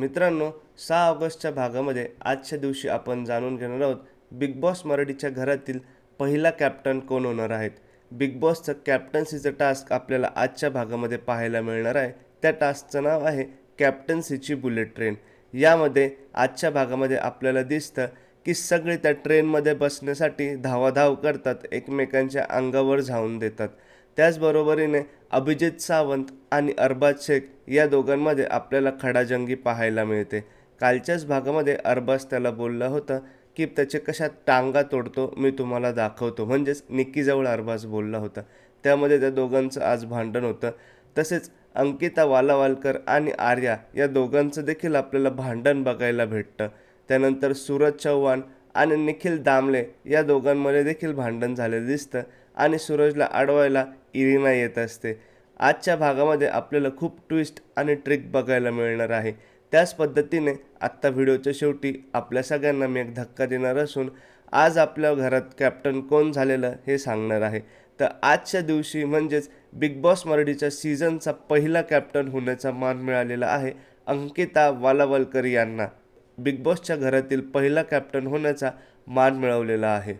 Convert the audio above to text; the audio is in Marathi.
मित्रांनो सहा ऑगस्टच्या भागामध्ये आजच्या दिवशी आपण जाणून घेणार आहोत बिग बॉस मराठीच्या घरातील पहिला कॅप्टन कोण होणार आहेत? बिग बॉसचं कॅप्टन्सीचं टास्क आपल्याला आजच्या भागामध्ये पाहायला मिळणार आहे. त्या टास्कचं नाव आहे कॅप्टन्सीची बुलेट ट्रेन यामध्ये आजच्या भागामध्ये आपल्याला दिसतं की सगळे त्या ट्रेनमध्ये बसण्यासाठी धावाधाव करतात एकमेकांच्या अंगावर झावून देतात. त्याचबरोबरीने अभिजित सावंत आणि अरबाज शेख या दोघांमध्ये आपल्याला खडाजंगी पाहायला मिळते. कालच्याच भागामध्ये अरबाज त्याला बोलला होता की त्याचे कशात टांगा तोडतो मी तुम्हाला दाखवतो. म्हणजेच निक्कीजवळ अरबाज बोलला होता. त्यामध्ये त्या दोघांचं आज भांडण होतं. तसेच अंकिता वालावालकर आणि आर्या या दोघांचं देखील आपल्याला भांडण बघायला भेटतं. त्यानंतर सूरज चव्हाण आणि निखिल दामले या दोघांमध्ये देखील भांडण झालेलं दिसतं आणि सूरजला अडवायला इरिना येत असते. आजच्या भागामध्ये आपल्याला खूप ट्विस्ट आणि ट्रिक बघायला मिळणार आहे. त्याच पद्धतीने आत्ता व्हिडिओच्या शेवटी आपल्या सगळ्यांना मी एक धक्का देणार असून आज आपल्या घरात कॅप्टन कोण झालेलं हे सांगणार आहे. तर आजच्या दिवशी म्हणजेच बिग बॉस मराठीच्या सीझनचा पहिला कॅप्टन होण्याचा मान मिळालेला आहे अंकिता वालावलकर यांना. बिग बॉसच्या घरातील पहिला कॅप्टन होण्याचा मान मिळवलेला आहे.